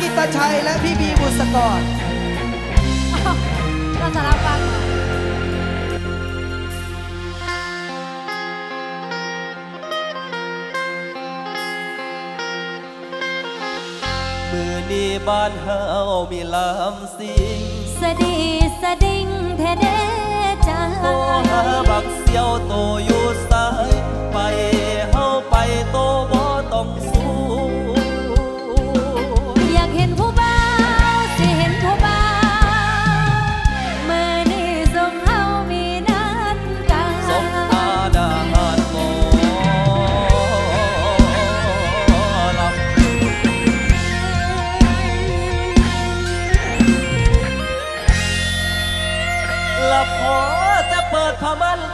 กิตชัยและพี่บีบุษกรเราจะรับฟังมือนีบ้านเฮามีลำสิงสะดีสะดิงเทเดจ้าโอ้หาบักเสียวโตย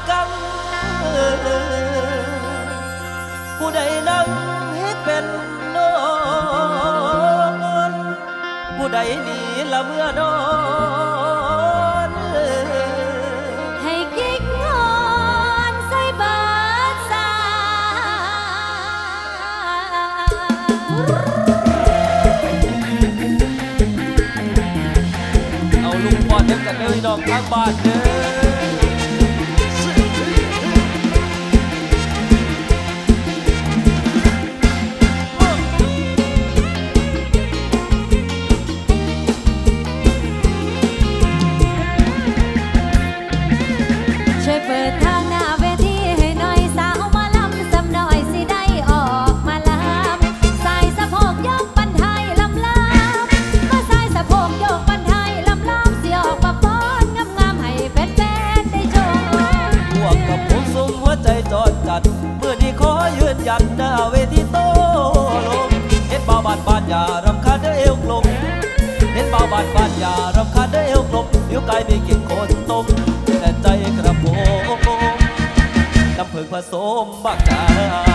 กัน ผู้ใดนั่งให้เป็นนอนผู้ใดหนีละเมื่อนอนให้กิ๊กงอนใส่บาทสา เอาลุงปอดเด็กกันเลยดอกข้างบาทเด้อ เวทีโตลงเห็นเบาบาดบาดยารำคาญเด้อเอวกลมเห็นเบาบาดบาดยารำคาญเด้อเอวกลมหิวกายมีกินคนต้มแต่ใจกระโปงน้ำผึ้งผสมบักจา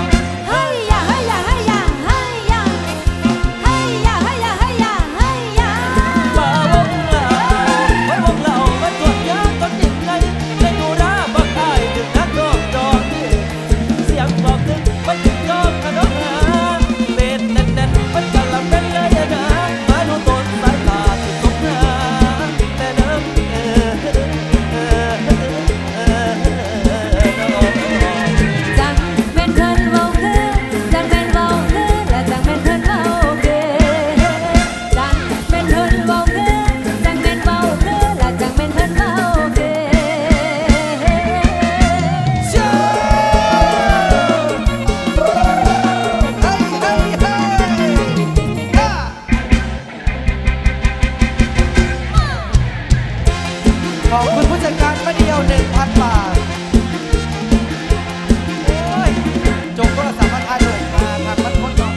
ขอบคุณผู้จัดการมาเดียว 1,000 บาทโอ้ยจงก็สามารถทานเลยมาทรันพ้นต่อ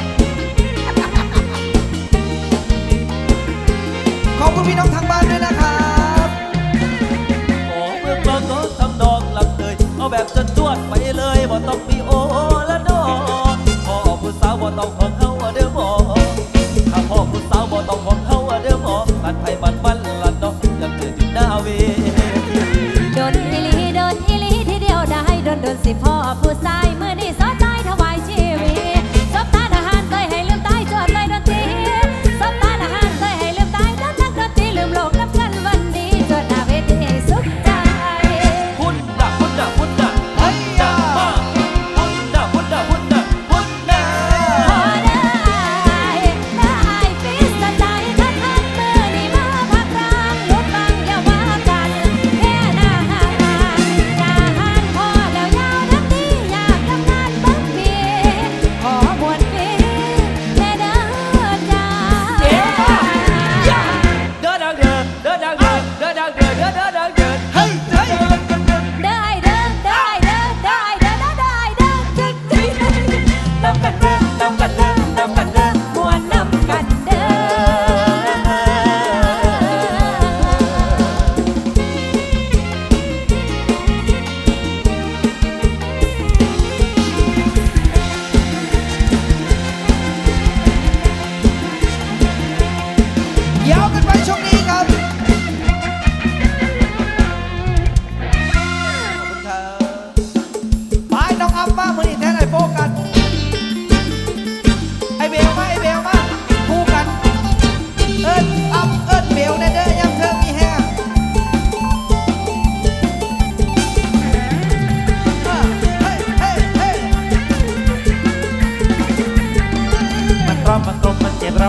ขอบคุณพี่น้องทางบ้านด้วยนะครับโอ้เมื่อเมื่อก็ทำดอกหลับเลย เอาแบบจนจวดไปเลยบ่ต้องมีโอและนอพอผู้สาวบ่ต้องของเขาเด้อบ่ถ้าพ่อผู้สาวบ่ต้องของเขาเด้อบ่บันไผบัดมันละเนาะยังเกิดอยู่หน้าเว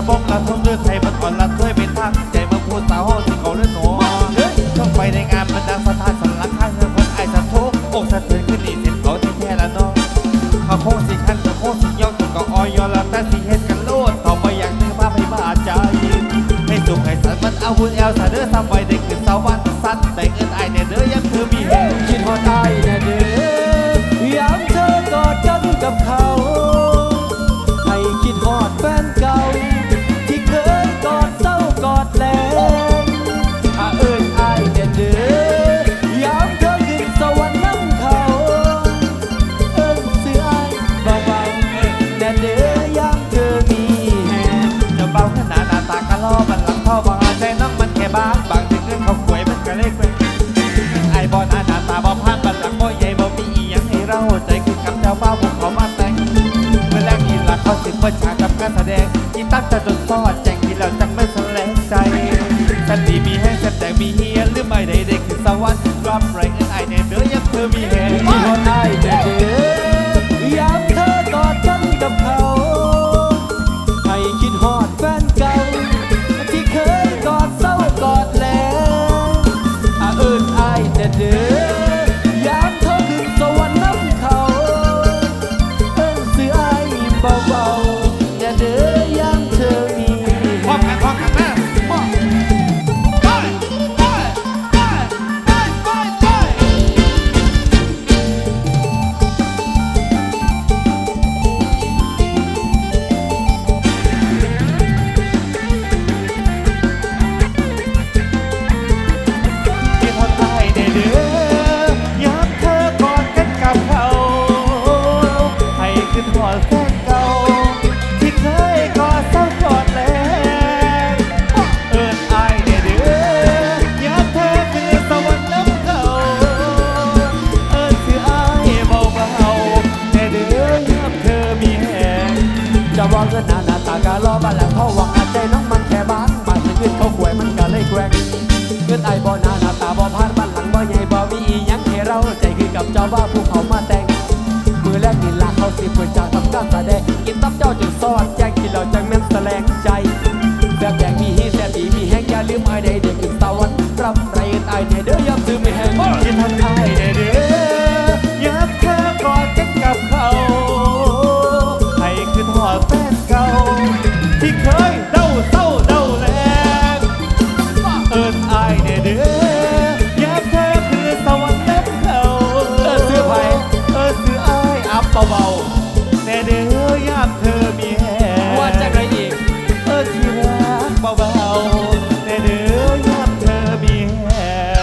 ระบงละทุ่งเลือดไทยมันอ่อนละถ้วยเป็นทักใจมื่พูดสาวห้องที่เขาเลือดหนูเฮ้ยช่องไปในงานมันดังสะานสันหลังข้างเธอคนไอสะทุกอกสะเทือนขึ้นนี่เส้น เด้อยามเธอมีแฟนเจ้าเนาหน้าตากะล้อมันหลังพ่อบางใจน้องมันแคบบางทีเงินเขาหวยมันก็เล็กไปไอ้บอลาหน้าตาบ่พานบัดหลังบ่ใหญ่บ่มีอีหยังให้เราใจคือกับเจ้าเป่าผขอมาแตงเมื่อแรกนี่ล่ะเขาสิเปิดฉากกัการแสดงกีตาร์จะจนซอดแจงที่เราจังไม่สแลงใจสันดีมีแห้งแซ่บแต่มีเฮียหรือไม่ได้ได้คือสวรรค์รับไรเ脚法不好。